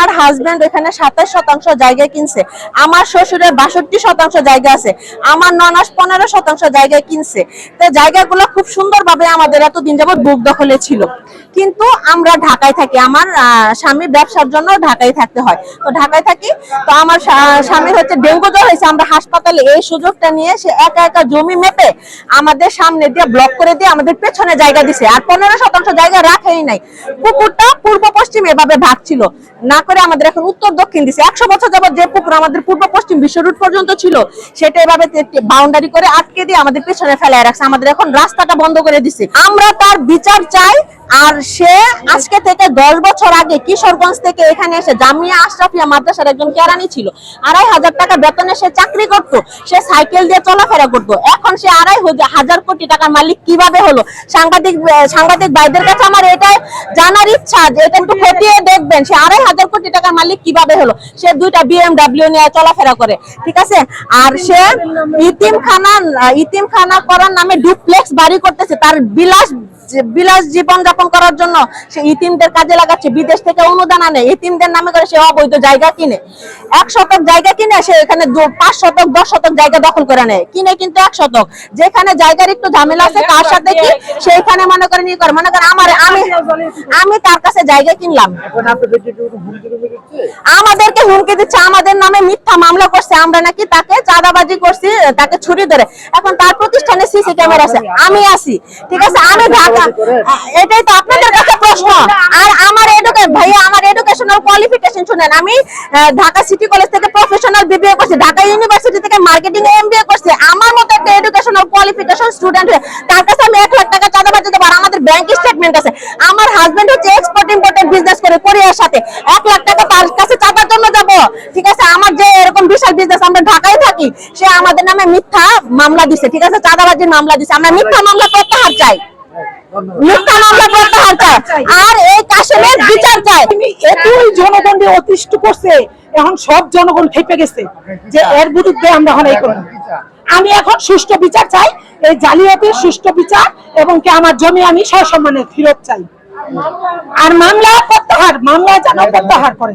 আমার হাজবেন্ড এখানে সাতাশ শতাংশ জায়গা কিনছে, আমার শ্বশুরের বাষট্টি শতাংশ জায়গা আছে, আমার ননাস পনেরো শতাংশ জায়গা কিনছে। তো জায়গাগুলো খুব সুন্দরভাবে আমাদের এতদিন যাবত বুক দখলে ছিল। কিন্তু আমরা ঢাকায় থাকি, আমার স্বামী ব্যবসার জন্য ঢাকায় থাকতে হয়। তো ঢাকায় থাকি, তো আমার স্বা- স্বামীর হচ্ছে ডেঙ্গু জ্বর হয়েছে, আমরা হাসপাতালে এই সুযোগটা নিয়ে সে একা একা জমি মেপে আমাদের সামনে দিয়ে ব্লক করে দিয়ে আমাদের পেছনে জায়গা দিছে। আর পনেরো শতাংশ জায়গা রাখেই নাই। পুকুরটা পূর্ব পশ্চিম এভাবে ভাগ ছিল। না করে আমাদের এখন উত্তর, দক্ষিণ দিছে। একশো বছর যাবত যে পুকুর আমাদের পূর্ব পশ্চিম বিশ্ব রুট পর্যন্ত ছিল, সেটা এভাবে বাউন্ডারি করে আটকে দিয়ে আমাদের পেছনে ফেলায় রাখছে। আমাদের এখন রাস্তাটা বন্ধ করে দিছে। আমরা তার বিচার চাই আর সে আজকে থেকে দশ বছর আগে কিশোরগঞ্জ থেকে এখানে এসে জামিয়া আশরাফিয়া মাদ্রাসার একজন কেরানি ছিল। আড়াই হাজার টাকা বেতনে সে চাকরি করত, সে সাইকেল দিয়ে চলাফেরা করতো। এখন সে আড়াই হাজার- কোটি টাকার মালিক কীভাবে হলো? সাংবাদিক সাংবাদিক ভাইদের কাছে আমার এটাই জানার ইচ্ছা যে এটা একটু খতিয়ে দেখবেন। সে আড়াই হাজার কোটি টাকার মালিক কীভাবে হলো? সে দুইটা বিএমডাব্লিউ নিয়ে চলাফেরা করে, ঠিক আছে? আর সে ইতিমখানা ইতিমখানা করার নামে ডুপ্লেক্স বাড়ি করতেছে। তার বিলাস বিলাস জীবন যাপন করার জন্য সে ইতিমদের কাজে লাগাচ্ছে বিদেশ থেকে অনুদান আনে ইতিমদের নামে করে সে অবৈধ জায়গা কিনে এক শতক জায়গা কিনে সে এখানে পাঁচ শতক দশ শতক জায়গা দখল করে নেয় কিনে কিন্তু এক শতক যেখানে জায়গার একটু ঝামেলা আছে তার সাথে কি সেইখানে মনে করে নিয়ে করে মনে করে আমার আমি আমি তার কাছে জায়গা কিনলাম। আমাদেরকে হুমকি নামে মিথ্যা মামলা করছে আমরা নাকি তাকে চাঁদাবাজি করছি তাকে ছুরি ধরে। এখন তার প্রতিষ্ঠানে সিসি ক্যামেরা আছে। আমি আছি ঠিক আছে? আমি ঢাকা। এটাই তো আপনাদের কাছে প্রশ্ন। আর আমার এডুকেশন ভাইয়া আমার এডুকেশনাল কোয়ালিফিকেশন শুনেন। আমি ঢাকা সিটি কলেজ থেকে প্রফেশনাল বিবিএ করছি ঢাকা ইউনিভার্সিটি থেকে মার্কেটিং এমবিএ করছি। আমার মতো একটা এডুকেশনাল কোয়ালিফিকেশন স্টুডেন্ট তার কাছে আমি এক লাখ টাকা চাঁদাবাজি দেবো। আর আমাদের ব্যাংক স্টেটমেন্ট আছে। আমার হাজবেন্ড হচ্ছে এক্সপোর্ট ইম্পোর্টের বিজনেস করে কোরিয়ার সাথে এক লাখ টাকা তার কাছে চাঁদার জন্য যাব ঠিক আছে আমার যে এরকম বিশাল বিজনেস আমরা ঢাকায় থাকি, সে আমাদের নামে মিথ্যা মামলা দিছে, ঠিক আছে? চাঁদাবাজির মামলা দিছে, আমরা মিথ্যা মামলা প্রত্যাহার চাই। চাই। এর বিরুদ্ধে আমি এখন সুষ্ঠু বিচার চাই, এই জালিয়াতির সুষ্ঠু বিচার, এবং কি আমার জমি আমি সসম্মানে ফেরত চাই। আর মামলা প্রত্যাহার, মামলা যেন প্রত্যাহার করে।